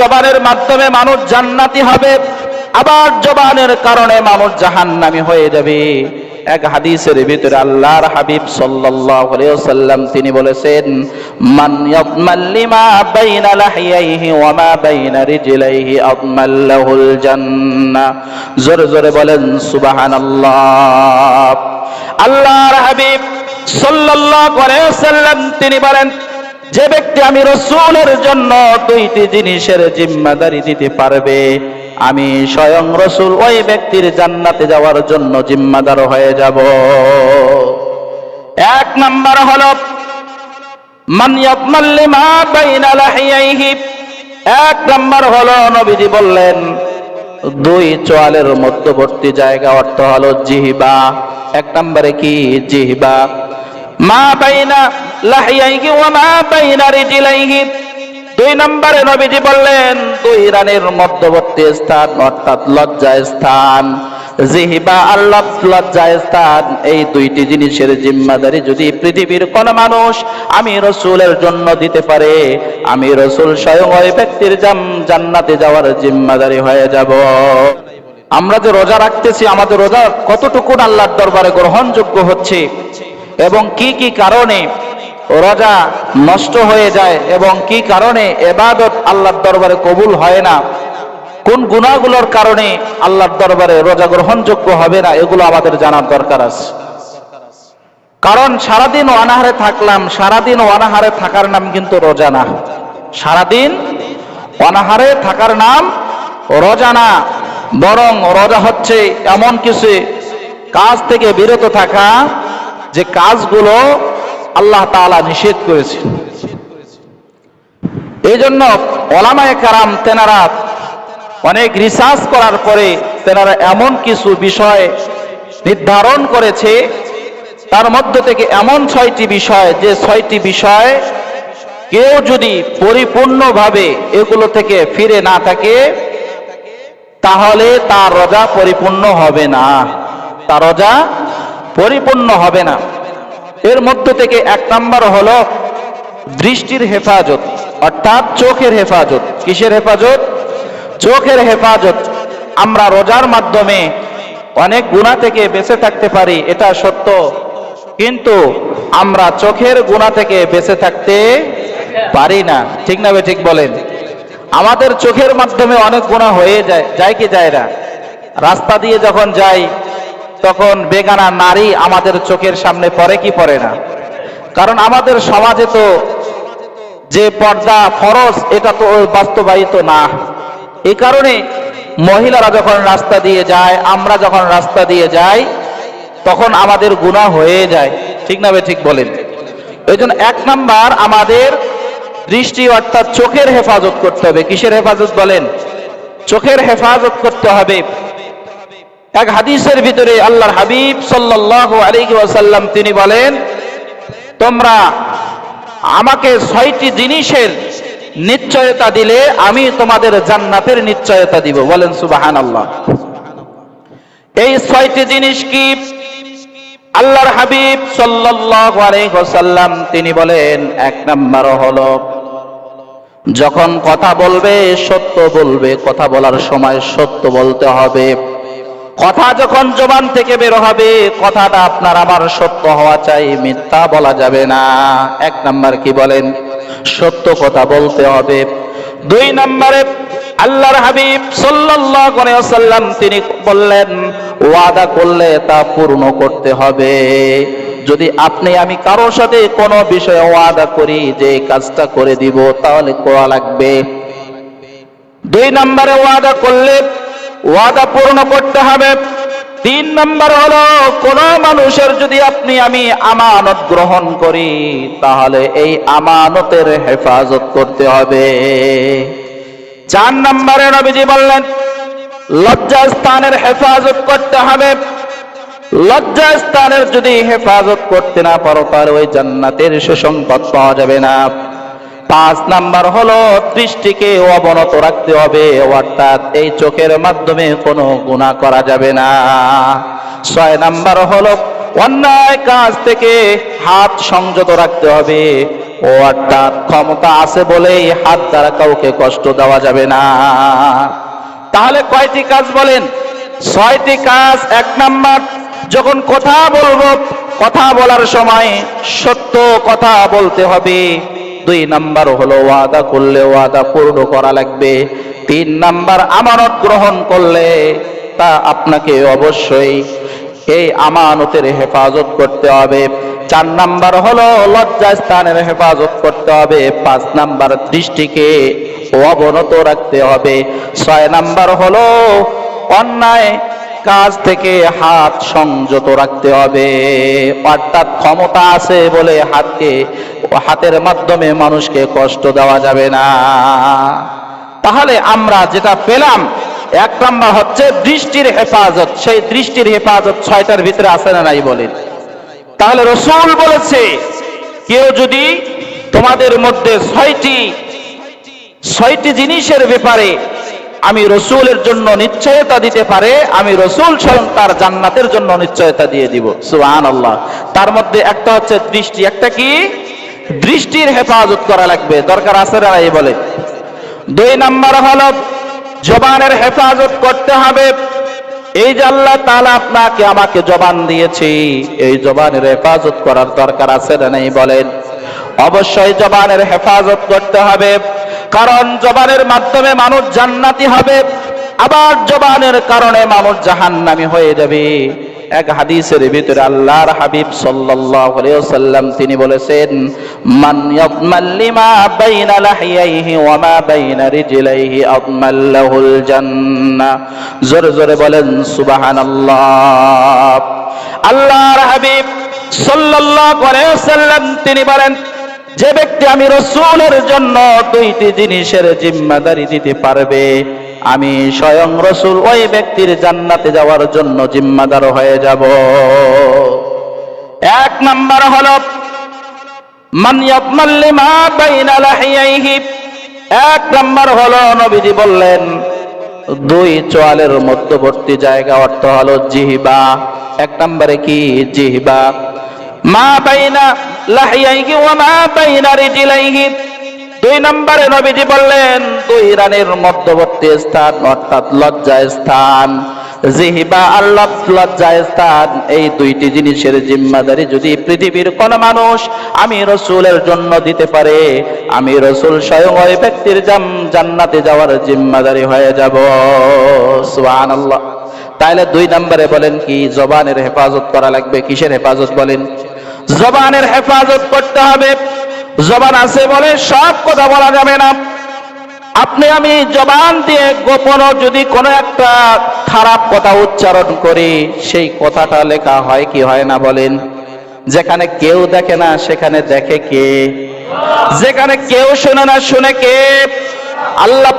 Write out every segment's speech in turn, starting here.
জবানের মাধ্যমে মানুষ জান্নাতি হবে? আবার জবানের কারণে মানুষ জাহান্নামী হয়ে যাবে। এক হাদিসের ভিতরে আল্লাহর হাবিব সাল্লাল্লাহু আলাইহি ওয়াসাল্লাম তিনি বলেছেন, মান বাইনা লাহিয়াইহি ওয়া মা বাইনা রিজলাইহি জান্নাহ জোরে জোরে বলেন, সুবহানাল্লাহ। আল্লাহর হাবিব সাল্লাল্লাহু আলাইহি ওয়াসাল্লাম তিনি বলেন যে ব্যক্তি আমি রসুলের জন্য দুইটি জিনিসের জিম্মাদারি দিতে পারবে, আমি স্বয়ং রসুল ওই ব্যক্তির জান্নাতে যাওয়ার জন্য জিম্মাদার হয়ে যাব। এক নাম্বার হল এক নাম্বার হলো, নবীজি বললেন, দুই চোয়ালের মধ্যবর্তী জায়গা অর্থ হলো জিহিবা। এক নম্বরে কি? জিহিবা। মা বাইনা লাহিয়াইহি ওয়া মা বাইনা রিজলাইহি। দুই নম্বরে নবীজি বললেন, দুই রানের মধ্যবর্তী স্থান অর্থাৎ লজ্জা স্থান, জিহিবা আল্লাহ লজ্জা স্থান, এই দুইটি জিনিসের জিম্মাদারি যদি পৃথিবীর কোন মানুষ আমি রসুলের জন্য দিতে পারে, আমি রসুল স্বয়ং ওই ব্যক্তির জাম- জান্নাতে যাওয়ার জিম্মাদারি হয়ে যাব। আমরা যে রোজা রাখতেছি, আমাদের রোজা কতটুকু আল্লাহর দরবারে গ্রহণযোগ্য হচ্ছে? এবং কি কি কারণে রোজা নষ্ট হয়ে যায় এবং কি কারণে? এবাদত আল্লাহর দরবারে কবুল হয় না। কোন গুণাগুলোর কারণে আল্লাহর দরবারে রোজা গ্রহণযোগ্য হবে না? এগুলো আমাদের জানার দরকার আছে। কারণ সারাদিন অনাহারে থাকলাম, সারাদিন অনাহারে থাকার নাম কিন্তু রোজা না। সারাদিন অনাহারে থাকার নাম রোজা না। বরং রোজা হচ্ছে এমন কিছু কাজ থেকে বিরত থাকা, যে কাজগুলো আল্লাহ তাআলা নিষেধ করেছেন। এই জন্য ওলামায়ে কারাম তেনারা অনেক রিসার্চ করার পরে তেনারা এমন কিছু বিষয় নির্ধারণ করেছে, তার মধ্য থেকে এমন ছয়টি বিষয়, যে ছয়টি বিষয় কেউ যদি পরিপূর্ণভাবে এগুলো থেকে ফিরে না থাকে, তাহলে তার রোজা পরিপূর্ণ হবে না। তার রোজা পরিপূর্ণ হবে না। এর মধ্য থেকে এক নাম্বার হলো দৃষ্টির হেফাজত, অর্থাৎ চোখের হেফাজত। কিসের হেফাজত? চোখের হেফাজত। আমরা রোজার মাধ্যমে অনেক গুণা থেকে বেঁচে থাকতে পারি, এটা সত্য। কিন্তু আমরা চোখের গুণা থেকে বেঁচে থাকতে পারি না। ঠিক না ঠিক বলেন? আমাদের চোখের মাধ্যমে অনেক গুণা হয়ে যায় যায় কি যায় না? রাস্তা দিয়ে যখন যাই তখন বেগানা নারী আমাদের চোখের সামনে পড়ে কি পড়ে না? কারণ আমাদের সমাজে তো যে পর্দা ফরজ, এটা তো বাস্তবায়িত না। এই কারণে মহিলারা যখন রাস্তা দিয়ে যায়, আমরা যখন রাস্তা দিয়ে যাই, তখন আমাদের গুণা হয়ে যায়। ঠিক না ঠিক বলেন? এই জন্য এক নাম্বার আমাদের দৃষ্টি অর্থাৎ চোখের হেফাজত করতে হবে। কিসের হেফাজত বলেন? চোখের হেফাজত করতে হবে। এক হাদিসের ভিতরে আল্লাহর হাবিব সাল্লাল্লাহু আলাইহি ওয়াসাল্লাম তিনি বলেন, তোমরা আমাকে ছয়টি জিনিসের নিশ্চয়তা দিলে আমি তোমাদের জান্নাতের নিশ্চয়তা দিব। বলেন, সুবহানাল্লাহ। এই ছয়টি জিনিস কি? আল্লাহর হাবিব ওয়াসাল্লাম তিনি বলেন, এক নাম্বার হল, যখন কথা বলবে সত্য বলবে, কথা বলার সময় সত্য বলতে হবে। কথা যখন জবান থেকে বের হবে, কথাটা আপনার আমার সত্য হওয়া চাই, মিথ্যা বলা যাবে না। এক নাম্বার কি বলেন? সত্য কথা বলতে হবে। দুই নম্বরে আল্লাহর হাবিব ওয়াসাল্লাম তিনি বললেন, ওয়াদা করলে তা পূর্ণ করতে হবে। যদি আপনি, আমি কারোর সাথে কোনো বিষয়ে ওয়াদা করি যে কাজটা করে দিব, তাহলে করা লাগবে। দুই নম্বরে ওয়াদা করলে ওয়াদা পূর্ণ করতে হবে। তিন নম্বর হলো, কোন মানুষের যদি আপনি আমি আমানত গ্রহণ করি, তাহলে এই আমানতের হেফাজত করতে হবে। চার নম্বরে নবীজি বললেন, লজ্জা স্থানের হেফাজত করতে হবে। লজ্জা স্থানের যদি হেফাজত করতে না পারো তার ওই জান্নাতের সুসংবাদ পাওয়া যাবে না। পাঁচ নাম্বার হলো দৃষ্টিকে অবনত রাখতে হবে, অর্থাৎ এই চোখের মাধ্যমে কোনো গুণা করা যাবে না। ছয় নাম্বার হলো অন্যায় কাজ থেকে হাত সংযত রাখতে হবে, অর্থাৎ ক্ষমতা আছে বলেই হাত দ্বারা কাউকে কষ্ট দেওয়া যাবে না। তাহলে কয়টি কাজ বলেন? ছয়টি কাজ, এক নাম্বার, যখন কথা বলব, কথা বলার সময় সত্য কথা বলতে হবে। দুই নাম্বার হলো ওয়াদা করলে ওয়াদা পূর্ণ করা লাগবে। তিন নাম্বার আমানত গ্রহণ করলে তা আপনাকে অবশ্যই এই আমানতের হেফাজত করতে হবে। চার নাম্বার হলো লজ্জা স্থানের হেফাজত করতে হবে। পাঁচ নাম্বার দৃষ্টিকে অবনত রাখতে হবে। ছয় নাম্বার হলো অন্যায় কাজ থেকে হাত সংযত রাখতে হবে। অর্থাৎ ক্ষমতা আছে বলে হাতকে, হাতের মাধ্যমে মানুষকে কষ্ট দেওয়া যাবে না। তাহলে আমরা যেটা পেলাম, এক নাম্বার হচ্ছে দৃষ্টির হেফাজত। সেই দৃষ্টির হেফাজত ছয়টার ভিতরে আছে না নাই বলেন তাহলে রসুল বলেছে, কেউ যদি তোমাদের মধ্যে ছয়টি ছয়টি জিনিসের ব্যাপারে আমি রসুলের জন্য নিশ্চয়তা দিতে পারে, আমি রসুল স্বয়ং তার জান্নাতের জন্য নিশ্চয়তা দিয়ে দিব। সুহান আল্লাহ তার মধ্যে একটা হচ্ছে দৃষ্টি, একটা কি? দৃষ্টির হেফাজত করা লাগবে। দরকার আছে এই বলে। দুই নাম্বার হল জবানের হেফাজত করতে হবে। এই যে আল্লাহ তাআলা আপনাকে আমাকে জবান দিয়েছি, এই জবানের হেফাজত করার দরকার আছে না নেই বলেন? অবশ্যই জবানের হেফাজত করতে হবে। কারণ জবানের মাধ্যমে মানুষ জান্নাতি হবে, আবার জবানের কারণে মানুষ জাহান্নামি হয়ে যাবে। এক হাদিসের ভিতরে আল্লাহর হাবিব ওয়াসাল্লাম তিনি বলেছেন জোরে জোরে বলেন, সুবহানাল্লাহ। আল্লাহর হাবিব ওয়াসাল্লাম তিনি বলেন যে ব্যক্তি আমি রসুলের জন্য দুইটি জিনিসের জিম্মাদারি দিতে পারবে, আমি স্বয়ং রসুল ওই ব্যক্তির জান্নাতে যাওয়ার জন্য জিম্মাদার হয়ে যাব। এক নাম্বার হল এক নাম্বার হলো, নবীজি বললেন, দুই চোয়ালের মধ্যবর্তী জায়গা অর্থ হলো জিহিবা। এক নম্বরে কি? জিহিবা। মা বাইনা লাহিয়াইহি ওয়া মা বাইনা রিজলাইহি। দুই নম্বরে নবীজি বললেন, দুই রানের মধ্যবর্তী স্থান অর্থাৎ লজ্জা স্থান, জিহিবা আর লজ- লজ্জা স্থান, এই দুইটি জিনিসের জিম্মাদারি যদি পৃথিবীর কোন মানুষ আমি রসুলের জন্য দিতে পারে, আমি রসুল স্বয়ং ওই ব্যক্তির জাম- জান্নাতে যাওয়ার জিম্মাদারি হয়ে যাব। সুবহানাল্লাহ। তাহলে দুই নম্বরে বলেন কি, জবানের হেফাজত করা লাগবে, কিসের হেফাজত বলেন? জবানের হেফাজত করতে হবে। জবান আছে বলে সব কথা বলা যাবে না। আপনি আমি জবান দিয়ে গোপন যদি কোনো একটা খারাপ কথা উচ্চারণ করি, সেই কথাটা লেখা হয় কি হয় না বলেন? যেখানে কেউ দেখে না, সেখানে দেখে কে? যেখানে কেউ শুনে না, শুনে কে? আল্লাহ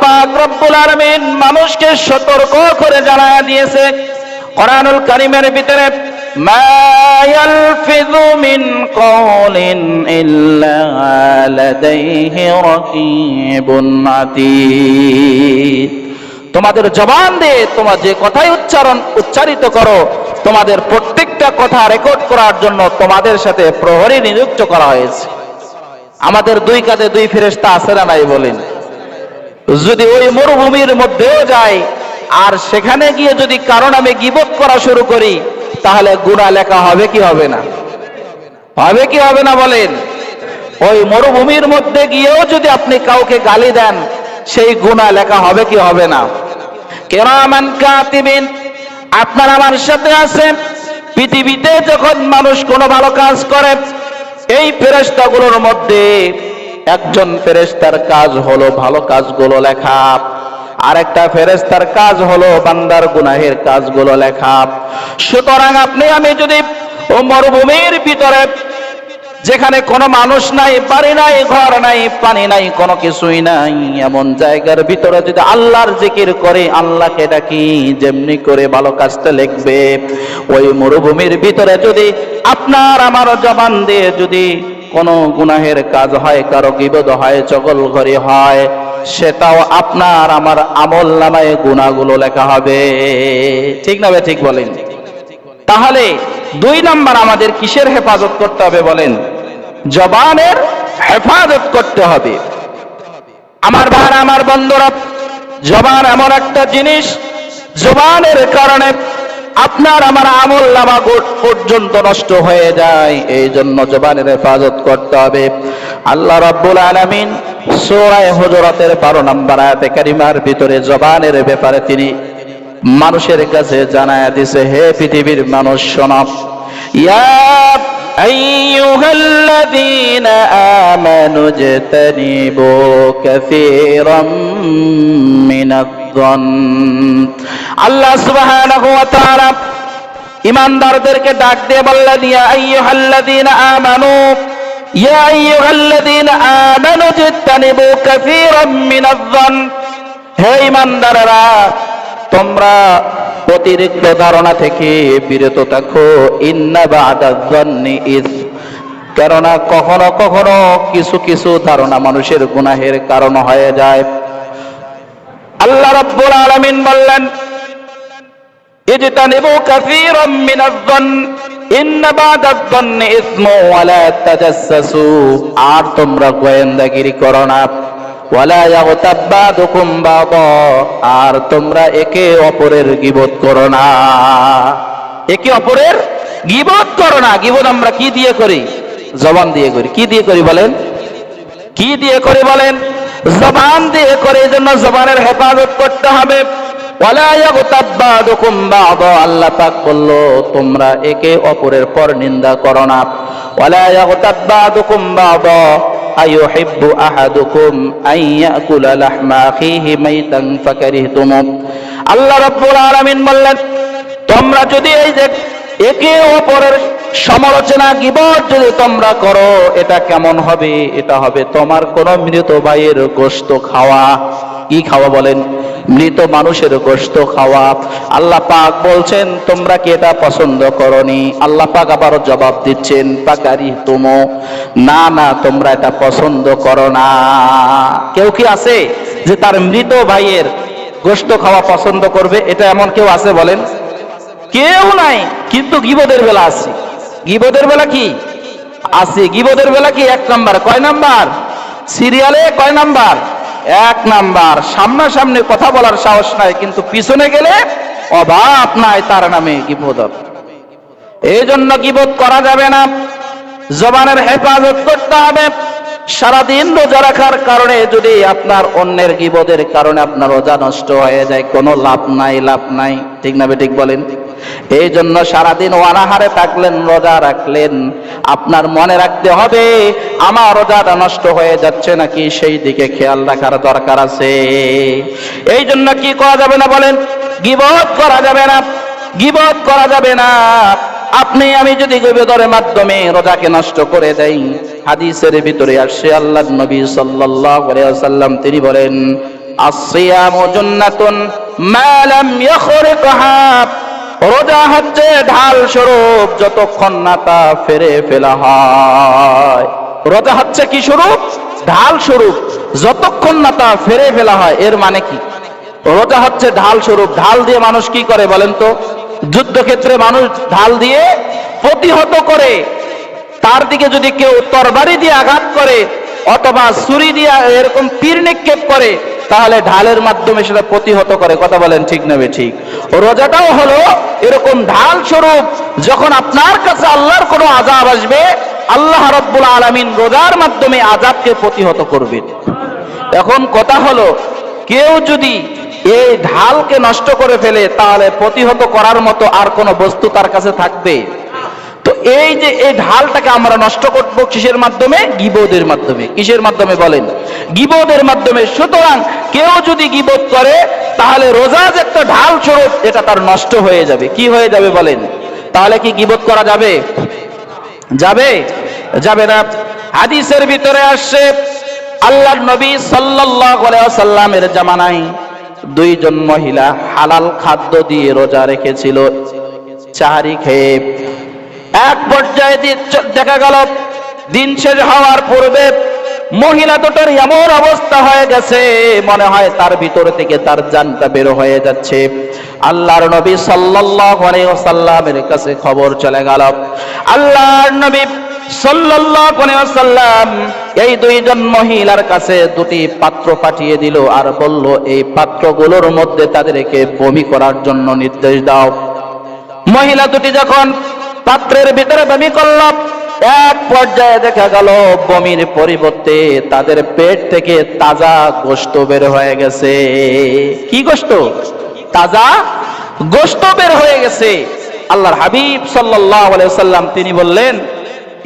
মানুষকে সতর্ক করে জানায়া দিয়েছে। কোরআনুল কারীমের ভিতরে তোমাদের জবান দিয়ে তোমার যে কথাই উচ্চারণ, উচ্চারিত করো, তোমাদের প্রত্যেকটা কথা রেকর্ড করার জন্য তোমাদের সাথে প্রহরী নিযুক্ত করা হয়েছে। আমাদের দুই কাঁধে দুই ফেরেস্তা আছে না নাই বলেন? যদি ওই মরুভূমির মধ্যেও যাই আর সেখানে গিয়ে যদি কারও আমি গিবত করা শুরু করি তাহলে গুণা লেখা হবে কি হবে না? হবে কি হবে না বলেন? ওই মরুভূমির মধ্যে গিয়েও যদি আপনি কাউকে গালি দেন, সেই গুণা লেখা হবে কি হবে না? কেরামান কাতিবিন, আপনার আমার সাথে আছে পৃথিবীতে যখন মানুষ কোনো ভালো কাজ করে, এই ফেরেস্তাগুলোর মধ্যে একজন ফেরেস্তার কাজ হলো ভালো কাজগুলো লেখা। আরেকটা ফেরেস্তার কাজ হলো বান্দার গুনাহের কাজগুলো লেখা। সুতরাং আপনি, আমি যদি মরুভূমির ভিতরে, যেখানে কোনো মানুষ নাই, বাড়ি নাই, ঘর নাই, পানি নাই, কোনো কিছুই নাই, এমন জায়গার ভিতরে যদি আল্লাহর জিকির করে, আল্লাহকে ডাকি, যেমনি করে ভালো কাজটা লিখবে। ওই মরুভূমির ভিতরে যদি আপনার, আমার জবান দিয়ে যদি কোনো গুনাহের কাজ হয়, কারও বিপদ হয় চগল ঘরে হয় সেটাও আপনার, আমার আমল নামায় গুণাগুলো লেখা হবে। ঠিক না ঠিক বলেন? তাহলে দুই নাম্বার আমাদের কিসের হেফাজত করতে হবে বলেন? জবানের হেফাজত করতে হবে। আমার ভাই, আমার বন্ধুরা, জবান এমন একটা জিনিস, জবানের কারণে আপনার আমার আমল নামা পর্যন্ত নষ্ট হয়ে যায়। এই জন্য জবানের হেফাজত করতে হবে। আল্লাহ রাব্বুল আলামিন সূরায়ে হুজুরাতের 12 নম্বর আয়াতে কারিমার ভিতরে জবানের ব্যাপারে তিনি মানুষের কাছে জানায় দিছে হে পৃথিবীর মানুষ শোনো ইয়া أيها الذين آمنوا اجتنبوا كثيرا من الظن আল্লাহ সুবহানাহু ওয়া তাআলা ইমানদারদেরকে ডাক দিয়ে বললেন ইয়া আইয়ুহাল্লাযীনা আমানু আইয়ুহাল্লাযীনা আমানু ইজতানিবু কাসীরাম মিনায-যন হে ইমানদাররা তোমরা অতিরিক্ত ধারণা থেকে বিরত থাকো। কেননা কখনো কখনো কিছু কিছু ধারণা মানুষের গুনাহের কারণ হয়ে যায়। আল্লাহ রাব্বুল আলামিন বললেন আর তোমরা গোয়েন্দাগিরি করো না। আর তোমরা একে অপরের গীবত করো না। একে অপরের গীবত করো না। গীবত আমরা কি দিয়ে করি? জবান দিয়ে করি। কি দিয়ে করি বলেন? কি দিয়ে করে বলেন? জবান দিয়ে করে এই জন্য জবানের হেফাজত করতে হবে। আল্লাহ পাক বলল, তোমরা একে অপরের পর নিন্দা করো না। আল্লাহ তোমরা যদি এই যে একে অপরের সমালোচনা গিবত যদি তোমরা করো, এটা কেমন হবে? এটা হবে তোমার কোন মৃত ভাইয়ের গোস্ত খাওয়া। কি খাওয়া বলেন? মৃত মানুষের গোশত খাওয়া। আল্লাহ পাক বলছেন, তোমরা কি এটা পছন্দ করনি? আল্লাহ পাক আবার জবাব দিচ্ছেন, পাকারি তুমো। না না, তোমরা এটা পছন্দ করো না। কেউ কি আছে যে তার মৃত ভাইয়ের গোশত খাওয়া পছন্দ করবে? এটা এমন কেউ আছে বলেন? কেউ নাই, কিন্তু গিবদের বেলা আছে। গিবদের বেলা কি? আছে। গিবদের বেলা কি? এক নাম্বার। কয় নাম্বার? সিরিয়ালে কয় নাম্বার? এক নাম্বার, সামনাসামনি কথা বলার সাহস নাই, কিন্তু পিছনে গেলে অভাব নাই তার নামে গিবদত এই জন্য গিবত করা যাবে না। জবানের হেফাজত করতে হবে। সারাদিন রোজা রাখার কারণে যদি আপনার অন্যের গিবদের কারণে আপনার রোজা নষ্ট হয়ে যায়, কোনো লাভ নাই লাভ নাই। ঠিক না ঠিক বলেন? এই জন্য সারাদিন অনাহারে থাকলেন, রোজা রাখলেন। আপনার মনে রাখতে হবে, আমার রোজাটা নষ্ট হয়ে যাচ্ছে নাকি সেই দিকে খেয়াল রাখার দরকার আছে। এই জন্য কি করা যাবে না বলেন? গিবত করা যাবে না গিবত করা যাবে না। আপনি, আমি যদি গবেদরের মাধ্যমে রোজাকে নষ্ট করে দেই হাদিসের ভিতরে আসছে আল্লাহ নবী সাল্লাল্লাহু তিনি বলেন রোজা হচ্ছে ঢাল স্বরূপ যতক্ষণ না তা ফেরে ফেলা হয়। রোজা হচ্ছে কি স্বরূপ? ঢাল স্বরূপ যতক্ষণ না তা ফেরে ফেলা হয়। এর মানে কি? রোজা হচ্ছে ঢাল স্বরূপ ঢাল দিয়ে মানুষ কি করে বলেন তো? যুদ্ধক্ষেত্রে মানুষ ঢাল দিয়ে প্রতিহত করে। তার দিকে যদি কেউ তরবারি দিয়ে আঘাত করে অথবা ছুরি দিয়ে এরকম তীর নিক্ষেপ করে, তাহলে ঢালের মাধ্যমে সেটা প্রতিহত করে। কথা বলেন ঠিক নেবে ঠিক? রোজাটাও হলো এরকম ঢাল স্বরূপ, যখন আপনার কাছে আল্লাহর কোনো আজাব আসবে, আল্লাহ রব্বুল আলমিন রোজার মাধ্যমে আজাবকে প্রতিহত করবেন। এখন কথা হলো, কেউ যদি এই ঢালকে নষ্ট করে ফেলে, তাহলে প্রতিহত করার মতো আর কোনো বস্তু তার কাছে থাকবে? তো এই যে এই ঢালটাকে আমরা নষ্ট করব কিসের মাধ্যমে? গিবোধের মাধ্যমে। কিসের মাধ্যমে বলেন? গিবোধের মাধ্যমে। সুতরাং কেউ যদি গিবোধ করে, তাহলে রোজা যে একটা ঢাল স্বরূপ, এটা তার নষ্ট হয়ে যাবে। কি হয়ে যাবে বলেন? তাহলে কি গিবোধ করা যাবে? যাবে? যাবে না। হাদিসের ভিতরে আসছে আল্লাহর নবী ওয়াসাল্লামের জামানায় দুইজন মহিলা হালাল খাদ্য দিয়ে রোজা রেখেছিল। চাহারি খেয়ে এক পর্যায়ে দেখা গেল। দিন শেষ হওয়ার পূর্বে মহিলা দুটোর এমন অবস্থা হয়ে গেছে, মনে হয় তার ভিতর থেকে তার জানটা বের হয়ে যাচ্ছে। আল্লাহর নবী সাল্লাল্লাহু আলাইহি ওয়াসাল্লামের কাছে খবর চলে গেল। আল্লাহর নবী সাল্লাল্লাহু আলাইহি ওয়াসাল্লাম এই দুইজন মহিলার কাছে দুটি পাত্র পাঠিয়ে দিল আর বলল, এই পাত্রগুলোর মধ্যে তাদেরকে বমি করার জন্য নির্দেশ দাও। মহিলা দুটি যখন পাত্রের ভিতরে বমি করল, এক পর্যায়ে দেখা গেল বমির পরিবর্তে তাদের পেট থেকে তাজা গোশত বের হয়ে গেছে। কি গোশত? তাজা গোশত বের হয়ে গেছে। আল্লাহর হাবিব সাল্লাম তিনি বললেন,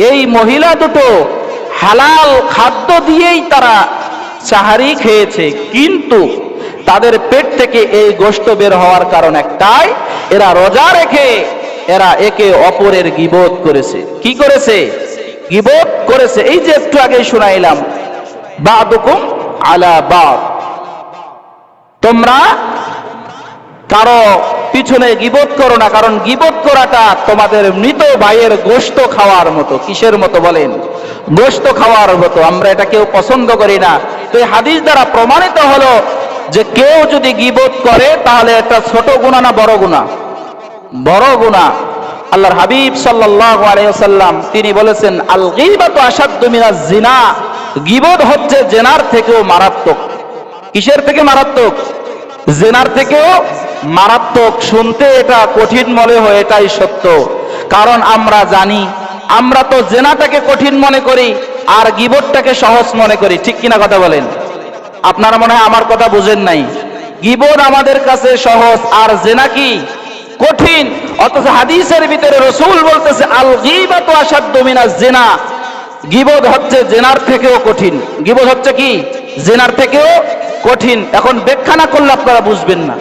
এই মহিলা দুটো হালাল খাদ্য দিয়েই তারা চাহারি খেয়েছে, কিন্তু তাদের পেট থেকে এই গোশত বের হওয়ার কারণ একটাই, এরা রোজা রেখে এরা একে অপরের গিবোধ করেছে। কি করেছে? গিবোধ করেছে। এই যে একটু আগে শুনাইলাম, বাদুকুম আলা বাদ। তোমরা কারও পিছনে গিবোধ করো না, কারণ গিবোধ করাটা তোমাদের মৃত ভাইয়ের গোশত খাওয়ার মতো। কিসের মতো বলেন? গোশত খাওয়ার মতো। আমরা এটা কেউ পছন্দ করি না। তো এই হাদিস দ্বারা প্রমাণিত হলো যে কেউ যদি গিবোধ করে, তাহলে এটা ছোট গুণা না বড় গুণা? বড় গুণা আল্লাহর হাবিব সাল্লাল্লাহু আলাইহি ওয়াসাল্লাম তিনি বলেছেন আল গীবাতু আশাদ্দু মিনাজ জিনা গীবত হচ্ছে জেনার থেকেও মারাত্মক। কিসের থেকে মারাত্মক? জেনার থেকেও মারাত্মক। শুনতে এটা কঠিন মনে হয়, এটাই সত্য। কারণ আমরা জানি, আমরা তো জেনাটাকে কঠিন মনে করি, আর গিবটটাকে সহজ মনে করি। ঠিক কিনা কথা বলেন? আপনারা মনে হয় আমার কথা বুঝেন নাই। গিবট আমাদের কাছে সহজ, আর জেনা কি? কঠিন। অথচ হাদিসের ভিতরে রসুল বলতেছে আল গিবাত আসাদ্দু মিনাজ জেনা। গিবদ হচ্ছে জেনার থেকেও কঠিন। গিবদ হচ্ছে কি? জেনার থেকেও কঠিন। এখন ব্যাখ্যা না করলে আপনারা বুঝবেন না।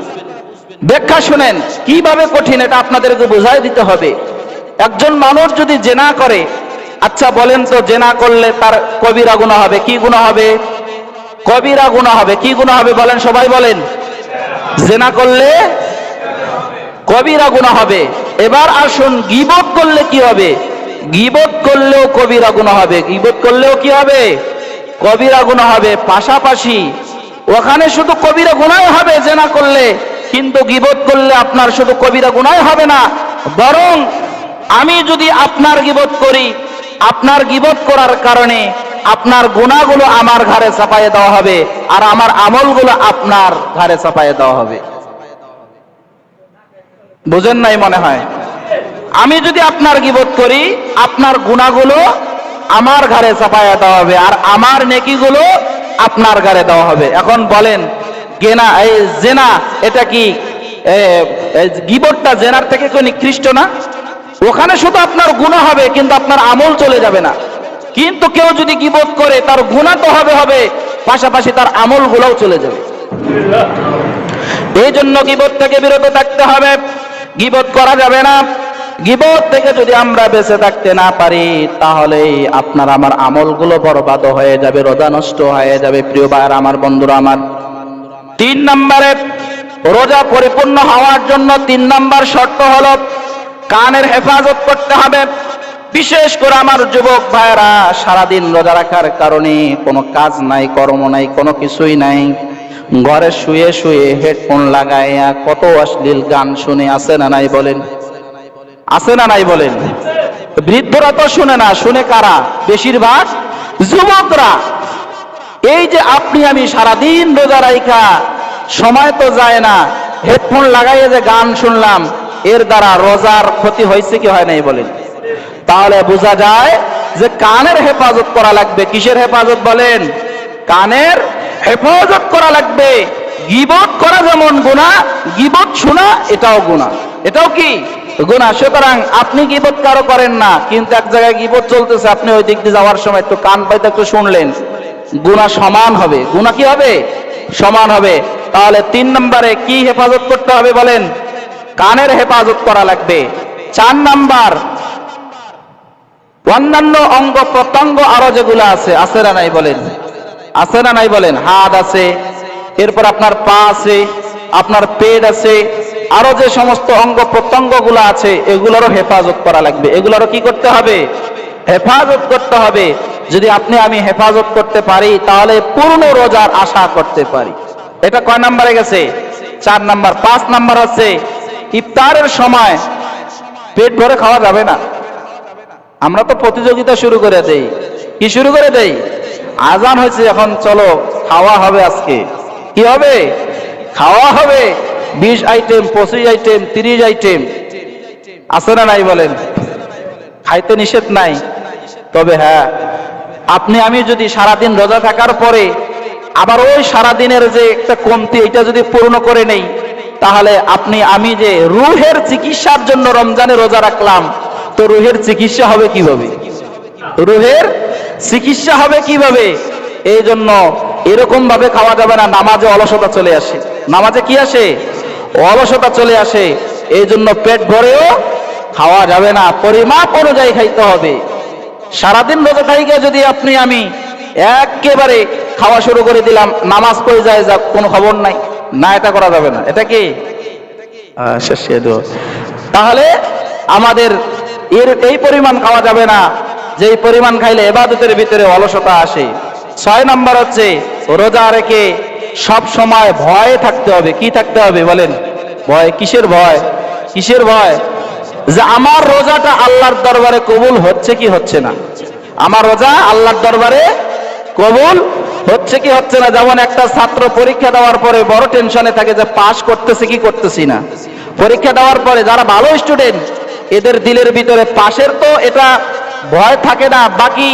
ব্যাখ্যা শুনেন, কীভাবে কঠিন এটা আপনাদেরকে বোঝাই দিতে হবে। একজন মানুষ যদি জেনা করে আচ্ছা বলেন তো, জেনা করলে তার কবিরা গুণা হবে, কি গুণা হবে? কবিরা গুণা হবে, কি গুণা হবে বলেন, সবাই বলেন। জেনা করলে কবিরা গুণা হবে। এবার আসুন, গিবত করলে কি হবে? গিবত করলেও কবিরা গুণা হবে। গিবত করলেও কি হবে? কবিরা গুণা হবে। পাশাপাশি ওখানে শুধু কবিরা গুণাই হবে জেনা করলে, কিন্তু গিবত করলে আপনার শুধু কবিরা গুণাই হবে না। বরং আমি যদি আপনার গিবত করি, আপনার গিবত করার কারণে আপনার গুণাগুলো আমার ঘাড়ে চাপাইয়ে দেওয়া হবে, আর আমার আমলগুলো আপনার ঘাড়ে চাপাইয়ে দেওয়া হবে। বুঝেন নাই মনে হয়? আমি যদি আপনার গিবত করি, আপনার গুণাগুলো আমার ঘাড়ে চাপাইয়া দেওয়া হবে আর আমার নেকিগুলো আপনার ঘাড়ে দেওয়া হবে। এখন বলেন, গেনা, এই জেনা, এটা কি গিবতটা জেনার থেকে কোন নিকৃষ্ট না? ওখানে শুধু আপনার গুণা হবে, কিন্তু আপনার আমল চলে যাবে না। কিন্তু কেউ যদি গিবত করে, তার গুণা তো হবে হবে, পাশাপাশি তার আমলগুলোও চলে যাবে। এই জন্য গিবত থেকে বিরত থাকতে হবে। গিবত করা যাবে না। গিবত থেকে যদি আমরা বেঁচে থাকতে না পারি তাহলে আপনার আমার আমলগুলো বরবাদ হয়ে যাবে, রোজা নষ্ট হয়ে যাবে। প্রিয় ভাইয়ের, আমার বন্ধুরা, আমার তিন নম্বরে রোজা পরিপূর্ণ হওয়ার জন্য তিন নম্বর শর্ত হলো কানের হেফাজত করতে হবে। বিশেষ করে আমার যুবক ভাইয়েরা, সারাদিন রোজা রাখার কারণে কোনো কাজ নাই, কর্ম নাই, কোনো কিছুই নাই। ঘরে শুয়ে শুয়ে হেডফোন লাগাইয়া কত অশ্লীল গান শুনে আছে না নাই বলেন? আছে না নাই বলেন? বৃদ্ধরা তো শুনে না, শুনে কারা? বেশিরভাগ যুবকরা। এই যে আপনি আমি সারাদিন রোজা রাইখা, সময় তো যায় না, হেডফোন লাগাইয়ে যে গান শুনলাম, এর দ্বারা রোজার ক্ষতি হয়েছে কি হয় নাই বলেন? তাহলে বোঝা যায় যে কানের হেফাজত করা লাগবে। কিসের হেফাজত বলেন? কানের হেফাজত করা লাগবে। গিবত করা যেমন গুণা গিবত শোনা এটাও গুণা এটাও কি? গুণা সুতরাং আপনি গিবত কারও করেন না, কিন্তু এক জায়গায় গিবত চলতেছে, আপনি ওই দিক দিয়ে যাওয়ার সময় একটু কান পাইতে একটু শুনলেন। গুণা সমান হবে। গুণা কি হবে? সমান হবে। তাহলে তিন নম্বরে কি হেফাজত করতে হবে বলেন? কানের হেফাজত করা লাগবে। চার নাম্বার, অন্যান্য অঙ্গ প্রত্যঙ্গ আরও যেগুলো আছে আছে না নাই বলেন? আছে না নাই বলেন? হাত আছে, এরপর আপনার পা আছে, আপনার পেট আছে, আরও যে সমস্ত অঙ্গ প্রত্যঙ্গ আছে, এগুলোরও হেফাজত করা লাগবে। এগুলোরও কি করতে হবে? হেফাজত করতে হবে। যদি আপনি, আমি হেফাজত করতে পারি, তাহলে পূর্ণ রোজার আশা করতে পারি। এটা কয় নাম্বারে গেছে? চার নাম্বার। পাঁচ নাম্বার আছে, ইফতারের সময় পেট ভরে খাওয়া যাবে না। আমরা তো প্রতিযোগিতা শুরু করে দেই। কি শুরু করে দেই? আজান হয়েছে এখন চলো, খাওয়া হবে আজকে। কি হবে? খাওয়া হবে। বিশ আইটেম পঁচিশ আইটেম তিরিশ আইটেম আছে না নাই বলেন? খাইতে নিষেধ নাই। তবে হ্যাঁ আপনি, আমি যদি সারাদিন রোজা থাকার পরে আবার ওই সারাদিনের যে একটা কমতি এটা যদি পূর্ণ করে নেই, তাহলে আপনি, আমি যে রুহের চিকিৎসার জন্য রমজানে রোজা রাখলাম, তো রুহের চিকিৎসা হবে কীভাবে? রুহের চিকিৎসা হবে কীভাবে? এই জন্য এরকম ভাবে খাওয়া যাবে না, নামাজে অলসতা চলে আসে। নামাজে কি আসে? অলসতা চলে আসে। এই জন্য পেট ভরেও খাওয়া যাবে না, পরিমাপ অনুযায়ী খাইতে হবে। সারাদিন রোজা থাইকে যদি আপনি আমি একেবারে খাওয়া শুরু করে দিলাম, নামাজ পড়ে যায় যা কোনো খবর নাই, না এটা করা যাবে না। এটা কি? তাহলে আমাদের এর এই পরিমাণ খাওয়া যাবে না। যেই পরিমাণ খাইলে এবাদতের ভিতরে অলসতা আসে, ছয় নাম্বার হচ্ছে রোজা রেখে সব সময় ভয়ে থাকতে হবে। কি থাকতে হবে বলেন? ভয়। কিসের ভয়? কিসের ভয়? যে আমার রোজাটা আল্লাহর দরবারে কবুল হচ্ছে কি হচ্ছে না? আমার রোজা আল্লাহর দরবারে কবুল হচ্ছে কি হচ্ছে না? যেমন একটা ছাত্র পরীক্ষা দেওয়ার পরে বড় টেনশনে থাকে যে পাশ করতেছে কি করতেছি না? পরীক্ষা দেওয়ার পরে যারা ভালো স্টুডেন্ট এদের দিলের ভিতরে পাশের তো এটা ভয় থাকে না, বাকি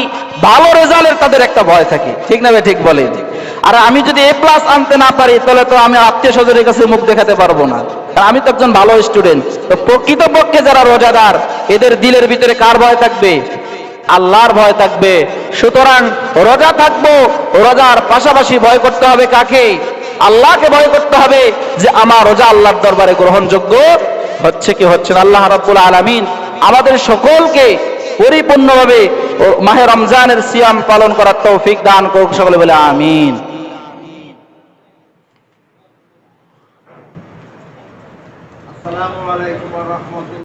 ভালো রেজাল্টের তাদের একটা ভয় থাকে। ঠিক না ঠিক বলেন আর আমি যদি এ প্লাস আনতে না পারি, তাহলে তো আমি আত্মীয় স্বজনের কাছে মুখ দেখাতে পারব না। আমি তো একজন ভালো স্টুডেন্ট তো প্রকৃতপক্ষে যারা রোজাদার, এদের দিলের ভিতরে কার ভয় থাকবে? আল্লাহর ভয় থাকবে। সুতরাং রোজা থাকব, রোজার পাশাপাশি ভয় করতে হবে কাকে? আল্লাহকে ভয় করতে হবে যে আমার রোজা আল্লাহর দরবারে গ্রহণযোগ্য হচ্ছে কি হচ্ছে আল্লাহ রাব্বুল আলামিন আমাদের সকলকে পরিপূর্ণভাবে মাহে রমজানের সিয়াম পালন করার তৌফিক দান করুক সকলে বলে আমিন। আসসালামু আলাইকুম